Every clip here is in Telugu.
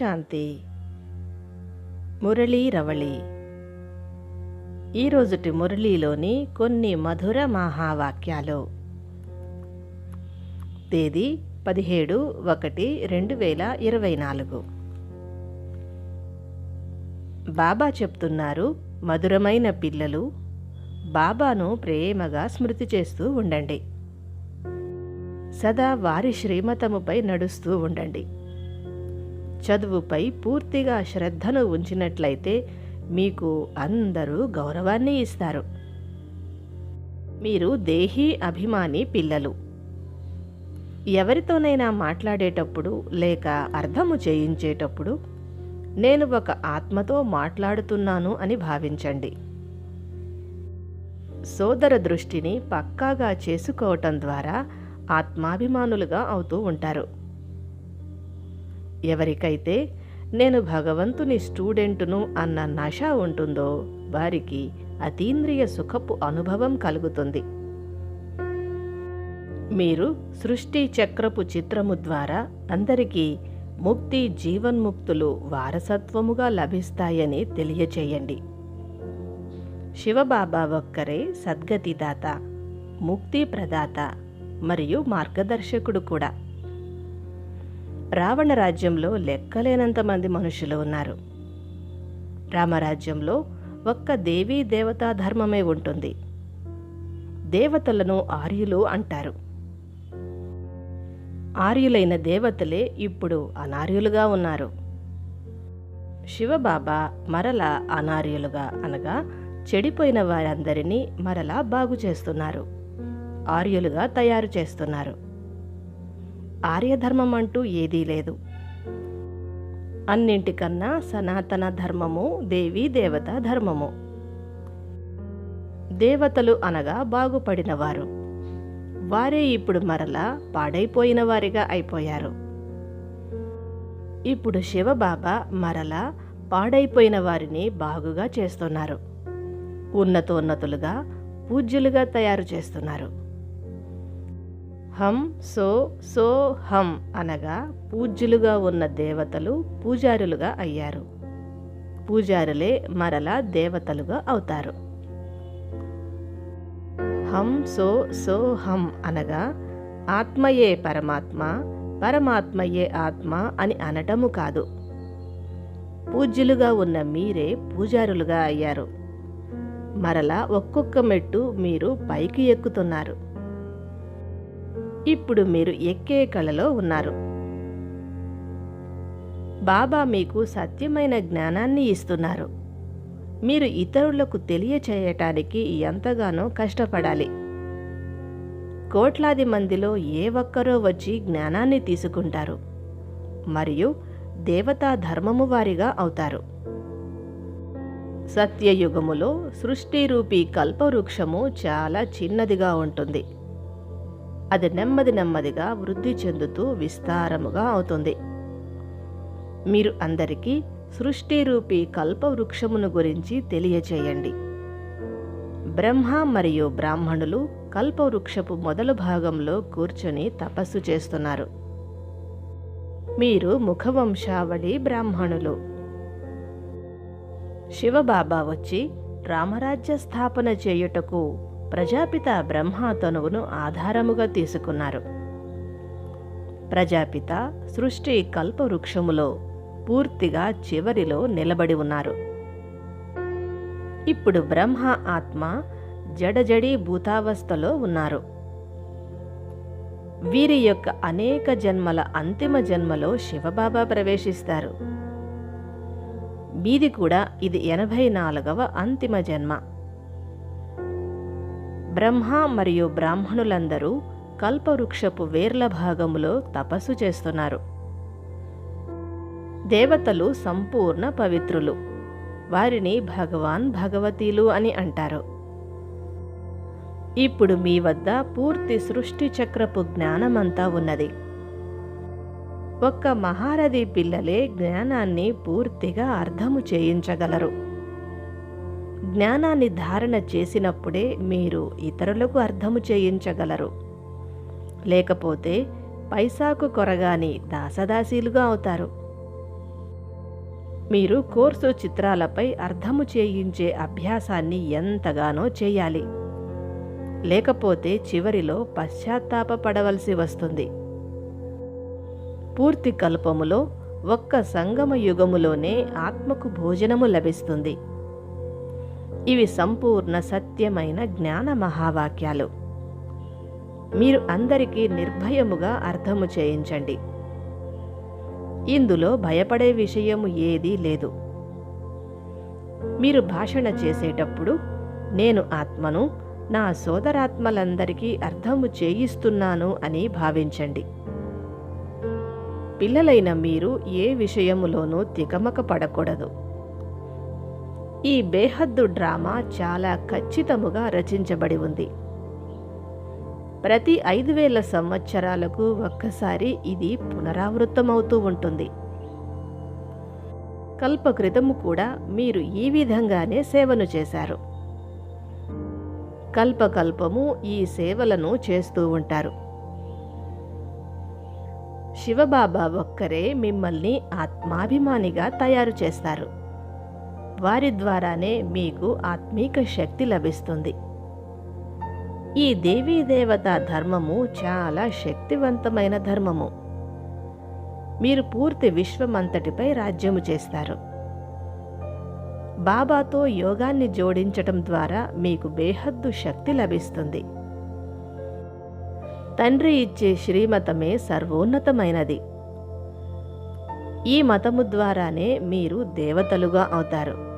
శాంతి. మురళీ రవళి. ఈరోజుటి మురళీలోని కొన్ని మధుర మహావాక్యాలు. తేదీ పదిహేడు ఒకటి రెండు వేల ఇరవై నాలుగు. బాబా చెప్తున్నారు మధురమైన పిల్లలు బాబాను ప్రేమగా స్మృతి చేస్తూ ఉండండి. సదా వారి శ్రీమతముపై నడుస్తూ ఉండండి. చదువుపై పూర్తిగా శ్రద్ధను ఉంచినట్లయితే మీకు అందరూ గౌరవాన్ని ఇస్తారు. మీరు దేహీ అభిమాని పిల్లలు. ఎవరితోనైనా మాట్లాడేటప్పుడు లేక అర్థము చేయించేటప్పుడు నేను ఒక ఆత్మతో మాట్లాడుతున్నాను అని భావించండి. సోదర దృష్టిని పక్కాగా చేసుకోవటం ద్వారా ఆత్మాభిమానులుగా అవుతూ ఉంటారు. ఎవరికైతే నేను భగవంతుని స్టూడెంటును అన్న నష ఉంటుందో వారికి అతీంద్రియ సుఖపు అనుభవం కలుగుతుంది. మీరు సృష్టి చక్రపు చిత్రము ద్వారా అందరికీ ముక్తి జీవన్ముక్తులు వారసత్వముగా లభిస్తాయని తెలియచేయండి. శివబాబా ఒక్కరే సద్గతిదాత ముక్తి ప్రదాత మరియు మార్గదర్శకుడు కూడా. రావణ రాజ్యంలో లెక్కలేనంత మంది మనుషులు ఉన్నారు. రామరాజ్యంలో ఒక్క దేవీ దేవతా ధర్మమే ఉంటుంది. దేవతలను ఆర్యులు అంటారు. ఆర్యులైన దేవతలే ఇప్పుడు అనార్యులుగా ఉన్నారు. శివబాబా మరల అనార్యులుగా అనగా చెడిపోయిన వారందరినీ మరలా బాగు చేస్తున్నారు. ఆర్యులుగా తయారు చేస్తున్నారు. ఆర్యధర్మం అంటూ ఏదీ లేదు. అన్నింటికన్నా సనాతన ధర్మము దేవీ దేవత ధర్మము. దేవతలు అనగా బాగుపడినవారు. వారే ఇప్పుడు మరలా పాడైపోయిన వారిగా అయిపోయారు. ఇప్పుడు శివబాబా మరలా పాడైపోయిన వారిని బాగుగా చేస్తున్నారు. ఉన్నతోన్నతులుగా పూజ్యులుగా తయారు చేస్తున్నారు. హం సో సో హం అనగా పూజ్యులుగా ఉన్న దేవతలు పూజారులుగా అయ్యారు. పూజారులే మరలా దేవతలుగా అవుతారు. హం సో సో హం అనగా ఆత్మయే పరమాత్మ పరమాత్మయే ఆత్మ అని అనటము కాదు. పూజ్యులుగా ఉన్న మీరే పూజారులుగా అయ్యారు. మరలా ఒక్కొక్క మెట్టు మీరు పైకి ఎక్కుతున్నారు. ఇప్పుడు మీరు ఎక్కే కళలో ఉన్నారు. బాబా మీకు సత్యమైన జ్ఞానాన్ని ఇస్తున్నారు. మీరు ఇతరులకు తెలియచేయటానికి ఎంతగానో కష్టపడాలి. కోట్లాది మందిలో ఏ ఒక్కరో వచ్చి జ్ఞానాన్ని తీసుకుంటారు. మరియు దేవతా ధర్మము వారిగా అవుతారు. సత్యయుగములో సృష్టి రూపీ కల్పవృక్షము చాలా చిన్నదిగా ఉంటుంది. అది నెమ్మది నెమ్మదిగా వృద్ధి చెందుతూ విస్తారముగా అవుతుంది. మీరు అందరికీ సృష్టి రూపీ కల్పవృక్షమును గురించి తెలియచేయండి. బ్రహ్మ మరియు బ్రాహ్మణులు కల్పవృక్షపు మొదలు భాగంలో కూర్చొని తపస్సు చేస్తున్నారు. మీరు ముఖవంశావళి బ్రాహ్మణులు. శివబాబా వచ్చి రామరాజ్య స్థాపన చేయుటకు ప్రజాపిత బ్రహ్మ తనువును ఆధారముగా తీసుకున్నారు. ప్రజాపిత సృష్టి కల్పవృక్షములో పూర్తిగా చివరిలో నిలబడి ఉన్నారు. ఇప్పుడు బ్రహ్మ ఆత్మ జడజడి భూతావస్థలో ఉన్నారు. వీరి యొక్క అనేక జన్మల అంతిమ జన్మలో శివబాబా ప్రవేశిస్తారు. మీది కూడా ఇది ఎనభై నాలుగవ అంతిమ జన్మ. బ్రహ్మ మరియు బ్రాహ్మణులందరూ కల్పవృక్షపు వేర్ల భాగములో తపస్సు చేస్తున్నారు. దేవతలు సంపూర్ణ పవిత్రులు. వారిని భగవాన్ భగవతీలు అని అంటారు. ఇప్పుడు మీ వద్ద పూర్తి సృష్టి చక్రపు జ్ఞానమంతా ఉన్నది. ఒక్క మహారథి పిల్లలే జ్ఞానాన్ని పూర్తిగా అర్థము చేయించగలరు. జ్ఞానాన్ని ధారణ చేసినప్పుడే మీరు ఇతరులకు అర్థము చేయించగలరు. లేకపోతే పైసాకు కొరగాని దాసదాసీలుగా అవుతారు. మీరు కోర్సు చిత్రాలపై అర్థము చేయించే అభ్యాసాన్ని ఎంతగానో చేయాలి. లేకపోతే చివరిలో పశ్చాత్తాపపడవలసి వస్తుంది. పూర్తి కల్పములో ఒక్క సంగమ యుగములోనే ఆత్మకు భోజనము లభిస్తుంది. ఇవి సంపూర్ణ సత్యమైన జ్ఞాన మహావాక్యాలు. మీరు అందరికీ నిర్భయముగా అర్థము చేయించండి. ఇందులో భయపడే విషయము ఏదీ లేదు. మీరు భాషణ చేసేటప్పుడు నేను ఆత్మను నా సోదరాత్మలందరికీ అర్థము చేయిస్తున్నాను అని భావించండి. పిల్లలైన మీరు ఏ విషయములోనూ తికమక పడకూడదు. ఈ బేహద్దు డ్రామా చాలా ఖచ్చితముగా రచించబడి ఉంది. ప్రతి ఐదు వేల సంవత్సరాలకు ఒక్కసారి ఇది పునరావృతమవుతూ ఉంటుంది. కల్పకృతము కూడా మీరు ఈ విధంగానే సేవను చేశారు. కల్పకల్పము ఈ సేవలను చేస్తూ ఉంటారు. శివబాబా ఒక్కరే మిమ్మల్ని ఆత్మాభిమానిగా తయారు చేస్తారు. వారి ద్వారానే మీకు ఆత్మీక శక్తి లభిస్తుంది. ఈ దేవీ దేవత ధర్మము చాలా శక్తివంతమైన ధర్మము. మీరు పూర్తి విశ్వమంతటిపై రాజ్యము చేస్తారు. బాబాతో యోగాన్ని జోడించటం ద్వారా మీకు బేహద్దు శక్తి లభిస్తుంది. తండ్రి ఇచ్చే శ్రీమతమే సర్వోన్నతమైనది. ఈ మతము ద్వారానే మీరు దేవతలుగా అవుతారు.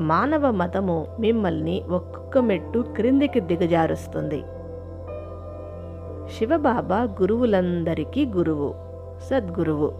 మానవ మతము మిమ్మల్ని ఒక్కొక్క మెట్టు క్రిందికి దిగజారుస్తుంది. శివబాబా గురువులందరికీ గురువు సద్గురువు.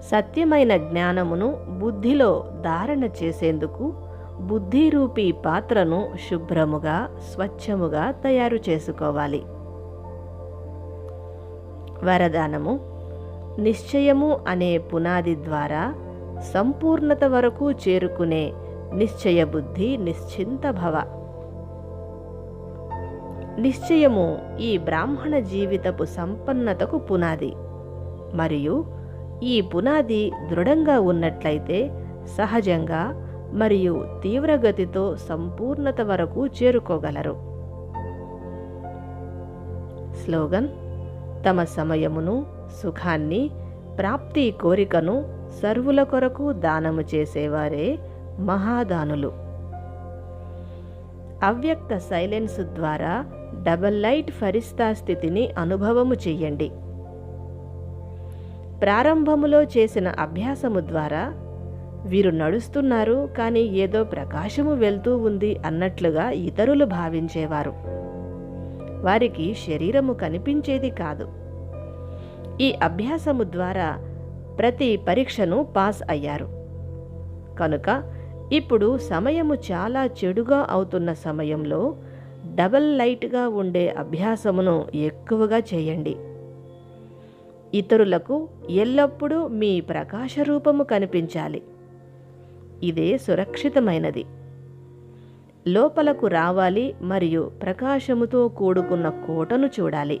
సత్యమైన జ్ఞానమును బుద్ధిలో ధారణ చేసేందుకు బుద్ధిరూపీ పాత్రను శుభ్రముగా స్వచ్ఛముగా తయారు చేసుకోవాలి. వరదానము నిశ్చయము అనే పునాది ద్వారా సంపూర్ణత వరకు చేరుకునే నిశ్చయ బుద్ధి నిశ్చింత భవ. నిశ్చయము ఈ బ్రాహ్మణ జీవితపు సంపన్నతకు పునాది. మరియు ఈ పునాది దృఢంగా ఉన్నట్లయితే సహజంగా మరియు తీవ్రగతితో సంపూర్ణత వరకు చేరుకోగలరు. స్లోగన్ తమ సమయమును సుఖాన్ని ప్రాప్తి కోరికను సర్వుల కొరకు దానము చేసేవారే మహాదానులు. అవ్యక్త సైలెన్స్ ద్వారా డబల్ లైట్ ఫరిస్తా స్థితిని అనుభవము చెయ్యండి. ప్రారంభములో చేసిన అభ్యాసము ద్వారా వీరు నడుస్తున్నారు కానీ ఏదో ప్రకాశము వెళ్తూ ఉంది అన్నట్లుగా ఇతరులు భావించేవారు. వారికి శరీరము కనిపించేది కాదు. ఈ అభ్యాసము ద్వారా ప్రతి పరీక్షను పాస్ అయ్యారు. కనుక ఇప్పుడు సమయము చాలా చెడుగా అవుతున్న సమయంలో డబల్ లైట్గా ఉండే అభ్యాసమును ఎక్కువగా చేయండి. ఇతరులకు ఎల్లప్పుడూ మీ ప్రకాశ రూపము కనిపించాలి. ఇదే సురక్షితమైనది. లోపలకు రావాలి మరియు ప్రకాశముతో కూడుకున్న కోటను చూడాలి.